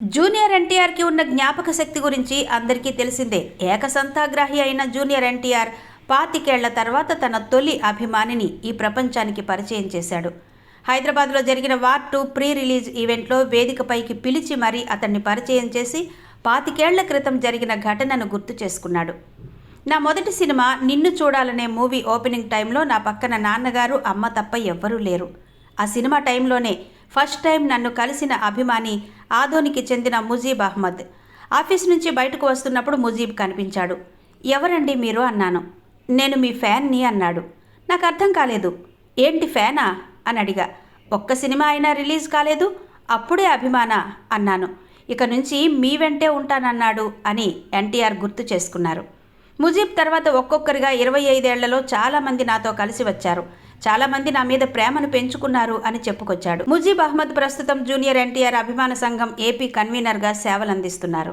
Junior ఎన్టీఆర్కి ఉన్న జ్ఞాపక శక్తి గురించి అందరికీ తెలిసిందే. ఏకసంతాగ్రాహి అయిన జూనియర్ ఎన్టీఆర్ పాతికేళ్ళ తర్వాత తన తొలి అభిమానిని ఈ ప్రపంచానికి పరిచయం చేశాడు. హైదరాబాద్లో జరిగిన వార్ టూ ప్రీ రిలీజ్ ఈవెంట్లో వేదికపైకి పిలిచి మరీ అతన్ని పరిచయం చేసి పాతికేళ్ళ క్రితం జరిగిన ఘటనను గుర్తు చేసుకున్నాడు. నా మొదటి సినిమా నిన్ను చూడాలనే మూవీ ఓపెనింగ్ టైంలో నా పక్కన నాన్నగారు అమ్మ తప్ప ఎవ్వరూ లేరు. ఆ సినిమా టైంలోనే ఫస్ట్ టైం నన్ను కలిసిన అభిమాని ఆధోనికి చెందిన ముజీబ్ అహ్మద్. ఆఫీస్ నుంచి బయటకు వస్తున్నప్పుడు ముజీబ్ కనిపించాడు. ఎవరండి మీరు? అన్నాను. నేను మీ ఫ్యాన్ని అన్నాడు. నాకు అర్థం కాలేదు. ఏంటి ఫ్యానా? అని అడిగా. ఒక్క సినిమా అయినా రిలీజ్ కాలేదు. అప్పుడే అభిమానా అన్నాను. ఇక నుంచి మీ వెంటే ఉంటానన్నాడు అని ఎన్టీఆర్ గుర్తు చేసుకున్నారు. ముజీబ్ తర్వాత ఒక్కొక్కరిగా ఇరవై ఐదేళ్ళలో చాలామంది నాతో కలిసి వచ్చారు. చాలామంది నా మీద ప్రేమను పెంచుకున్నారు అని చెప్పుకొచ్చాడు. ముజీబ్ అహ్మద్ ప్రస్తుతం జూనియర్ ఎన్టీఆర్ అభిమాన సంఘం ఏపీ కన్వీనర్గా సేవలందిస్తున్నారు.